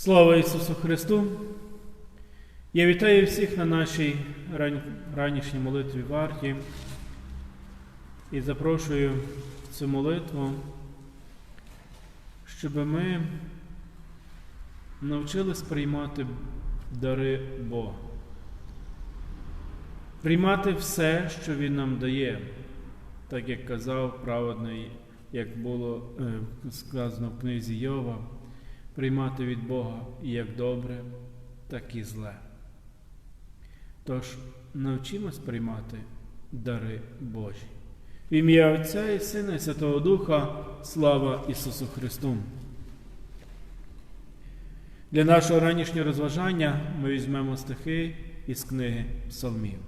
Слава Ісусу Христу! Я вітаю всіх на нашій ран... ранішній молитві варті і запрошую в цю молитву, щоб ми навчились приймати дари Бога, приймати все, що Він нам дає, так як казав праведний, як було е, сказано в книзі Йова приймати від Бога як добре, так і зле. Тож навчимось приймати дари Божі. В ім'я Отця і Сина і Святого Духа, слава Ісусу Христу! Для нашого ранішнього розважання ми візьмемо стихи із книги Псалмів.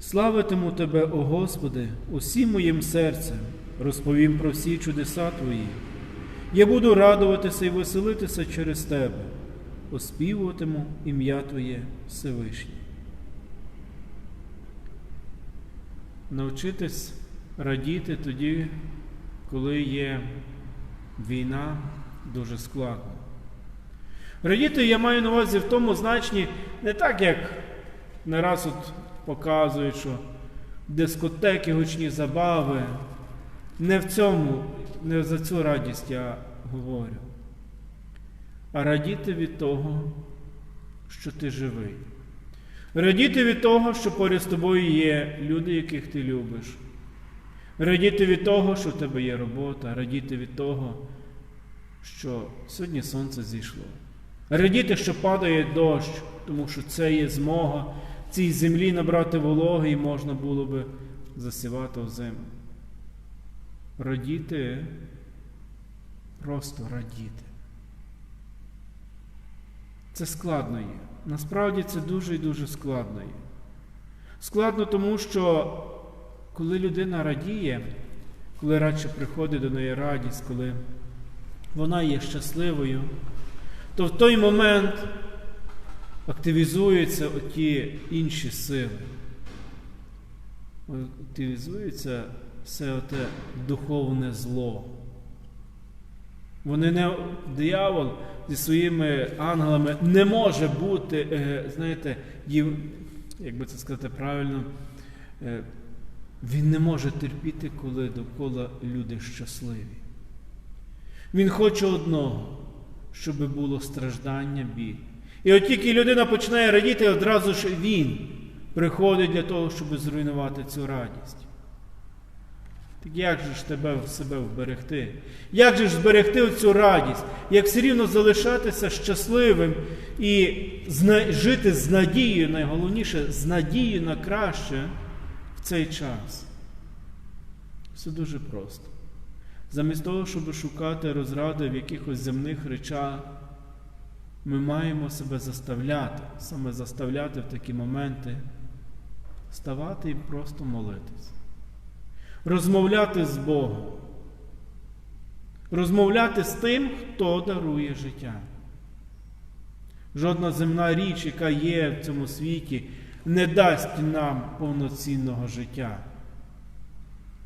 Славитиму Тебе, о Господи, усім моїм серцем, розповім про всі чудеса Твої. Я буду радуватися і веселитися через Тебе, оспівуватиму ім'я Твоє Всевишнє. Навчитись радіти тоді, коли є війна, дуже складно. Радіти я маю на увазі в тому значенні не так, як не раз от показують, що дискотеки, гучні забави. Не в цьому, не за цю радість я говорю, а радіти від того, що ти живий. Радіти від того, що поряд з тобою є люди, яких ти любиш. Радіти від того, що в тебе є робота, радіти від того, що сьогодні сонце зійшло. Радіти, що падає дощ, тому що це є змога цій землі набрати вологи і можна було би засівати зиму. Радіти, просто радіти. Це складно є. Насправді це дуже і дуже складно є. Складно тому, що коли людина радіє, коли радше приходить до неї радість, коли вона є щасливою, то в той момент активізуються оті інші сили. Активізується все оте духовне зло. Вони не диявол зі своїми ангелами не може бути, знаєте, як би це сказати правильно, він не може терпіти, коли довкола люди щасливі. Він хоче одного, щоб було страждання, біль. І от тільки людина починає радіти, одразу ж він приходить для того, щоб зруйнувати цю радість. Так як же ж тебе в себе вберегти? Як же ж зберегти цю радість? Як все рівно залишатися щасливим і жити з надією, найголовніше, з надією на краще в цей час? Все дуже просто. Замість того, щоб шукати розради в якихось земних речах, ми маємо себе заставляти, саме заставляти в такі моменти, ставати і просто молитись розмовляти з Богом, розмовляти з тим, хто дарує життя. Жодна земна річ, яка є в цьому світі, не дасть нам повноцінного життя.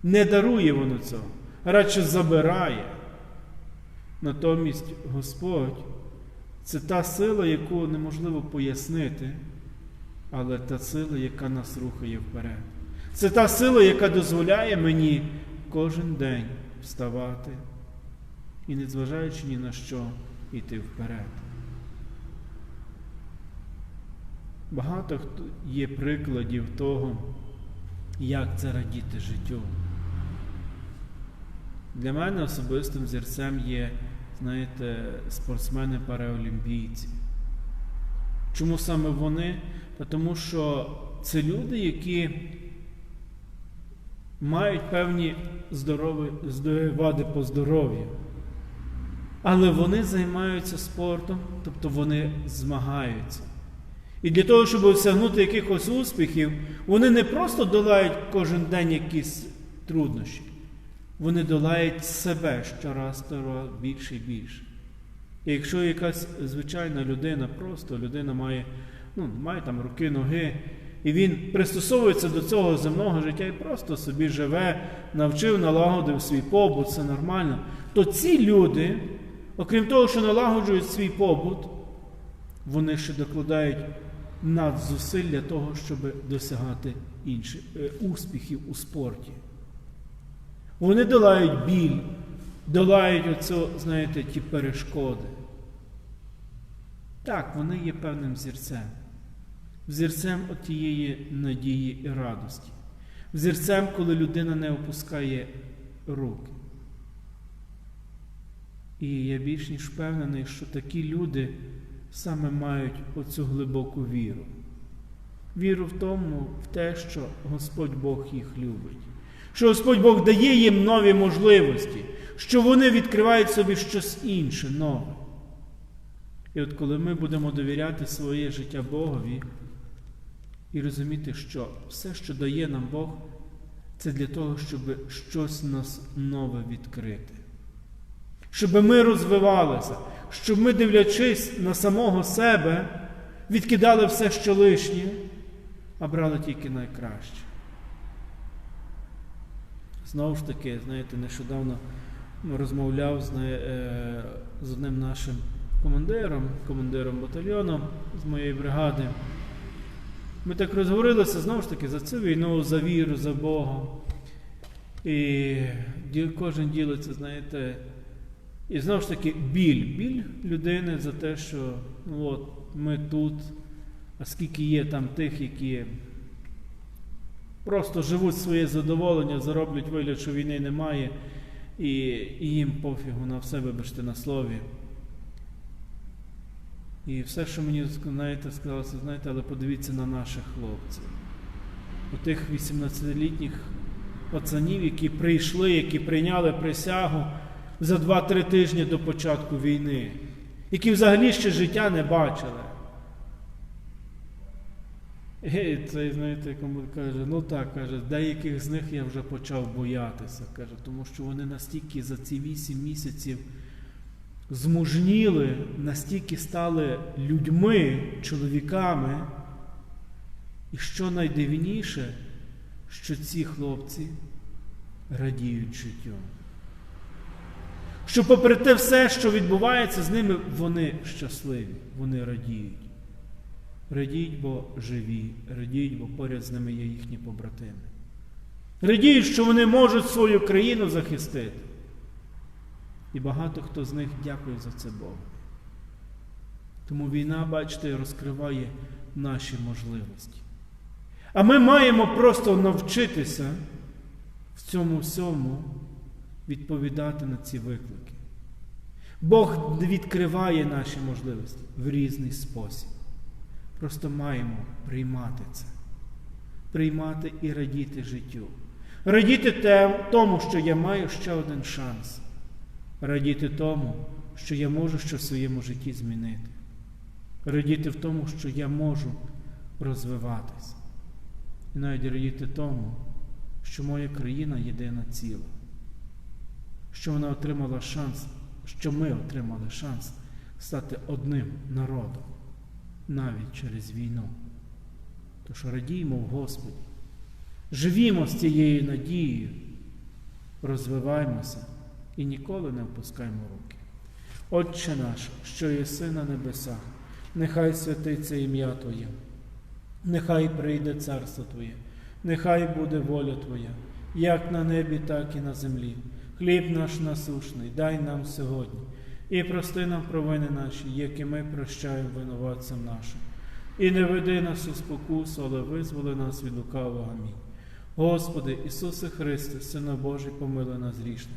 Не дарує воно цього, радше забирає. Натомість Господь це та сила, яку неможливо пояснити, але та сила, яка нас рухає вперед. Це та сила, яка дозволяє мені кожен день вставати і, незважаючи ні на що, йти вперед. Багато є прикладів того, як це радіти життю. Для мене особистим зірцем є, знаєте, спортсмени-параолімпійці. Чому саме вони? Тому що це люди, які мають певні здорові, вади по здоров'ю. Але вони займаються спортом, тобто вони змагаються. І для того, щоб осягнути якихось успіхів, вони не просто долають кожен день якісь труднощі, вони долають себе щораз більше і більше. І якщо якась звичайна людина, просто людина має, ну, має там руки, ноги, і він пристосовується до цього земного життя і просто собі живе, навчив, налагодив свій побут, все нормально. То ці люди окрім того, що налагоджують свій побут, вони ще докладають надзусиль для того, щоб досягати інших е, успіхів у спорті. Вони долають біль, долають оцю, знаєте, ті перешкоди. Так, вони є певним взірцем, взірцем тієї надії і радості, взірцем, коли людина не опускає руки. І я більш ніж впевнений, що такі люди саме мають оцю глибоку віру. Віру в тому, в те, що Господь Бог їх любить, що Господь Бог дає їм нові можливості, що вони відкривають собі щось інше, нове. І от коли ми будемо довіряти своє життя Богові і розуміти, що все, що дає нам Бог, це для того, щоб щось нас нове відкрити. Щоб ми розвивалися, щоб ми, дивлячись на самого себе, відкидали все, що лишнє, а брали тільки найкраще. Знову ж таки, знаєте, нещодавно розмовляв з, е, з одним нашим командиром, командиром батальйону з моєї бригади. Ми так розговорилися знову ж таки за цю війну, за віру, за Бога. І кожен ділиться, знаєте, і знову ж таки біль, біль людини за те, що ну от, ми тут, а скільки є там тих, які просто живуть своє задоволення, зароблять вигляд, що війни немає, і, і їм пофігу на все, вибачте, на слові. І все, що мені знаєте, сказалося, знаєте, але подивіться на наших хлопців. У тих 18-літніх пацанів, які прийшли, які прийняли присягу за 2-3 тижні до початку війни, які взагалі ще життя не бачили. І цей, знаєте, кому каже, ну так, каже, деяких з них я вже почав боятися. каже, Тому що вони настільки за ці 8 місяців змужніли, настільки стали людьми, чоловіками. І що найдивніше, що ці хлопці радіють життю. Що, попри те все, що відбувається з ними, вони щасливі, вони радіють. Радіють, бо живі, радіють, бо поряд з ними є їхні побратими. Радіють, що вони можуть свою країну захистити. І багато хто з них дякує за це Богу. Тому війна, бачите, розкриває наші можливості. А ми маємо просто навчитися в цьому всьому відповідати на ці виклики. Бог відкриває наші можливості в різний спосіб. Просто маємо приймати це, приймати і радіти життю. Радіти тому, що я маю ще один шанс. Радіти тому, що я можу щось в своєму житті змінити. Радіти в тому, що я можу розвиватись. І навіть радіти тому, що моя країна єдина ціла, що вона отримала шанс, що ми отримали шанс стати одним народом навіть через війну. Тож радіємо в Господі, живімо з цією надією, розвиваємося і ніколи не впускаємо руки. Отче наш, що єси на небесах, нехай святиться ім'я Твоє, нехай прийде царство Твоє, нехай буде воля Твоя, як на небі, так і на землі. Хліб наш насушний, дай нам сьогодні, і прости нам провини наші, які ми прощаємо винуватцям нашим. І не веди нас у спокусу, але визволи нас від лукавого. Амінь. Господи, Ісусе Христе, Сина Божий, помилуй нас грішних.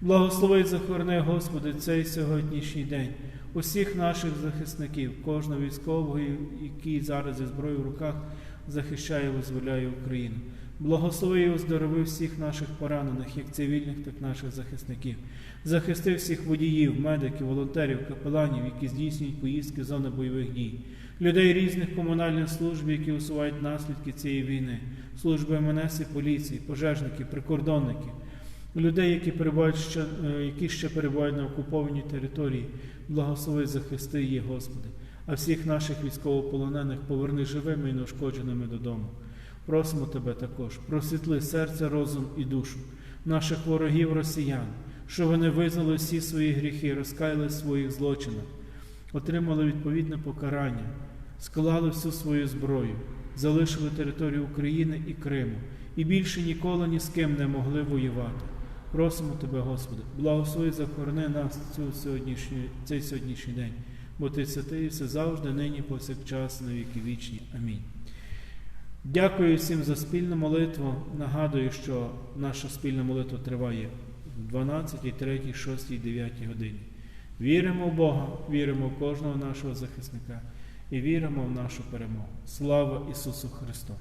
Благослови захорони, Господи, цей сьогоднішній день, усіх наших захисників, кожного військового, який зараз зі зброєю в руках захищає визволяє Україну. Благослови і оздорови всіх наших поранених, як цивільних, так і наших захисників. Захисти всіх водіїв, медиків, волонтерів, капеланів, які здійснюють поїздки з зони бойових дій, людей різних комунальних служб, які усувають наслідки цієї війни, служби МНС і поліції, пожежників, прикордонників, людей, які перебувають ще, е, які ще перебувають на окупованій території. Благослови захисти їх, Господи, а всіх наших військовополонених поверни живими і неушкодженими додому. Просимо Тебе також, просвітли серце, розум і душу наших ворогів росіян, що вони визнали всі свої гріхи, розкаяли своїх злочинах, отримали відповідне покарання, склали всю свою зброю, залишили територію України і Криму і більше ніколи ні з ким не могли воювати. Просимо Тебе, Господи, благослови, захорони нас цю сьогоднішню, цей сьогоднішній день, бо Ти святий все завжди, нині, повсякчас, на віки вічні. Амінь. Дякую всім за спільну молитву. Нагадую, що наша спільна молитва триває в 12, 3, 6, 9 годині. Віримо в Бога, віримо в кожного нашого захисника і віримо в нашу перемогу. Слава Ісусу Христу!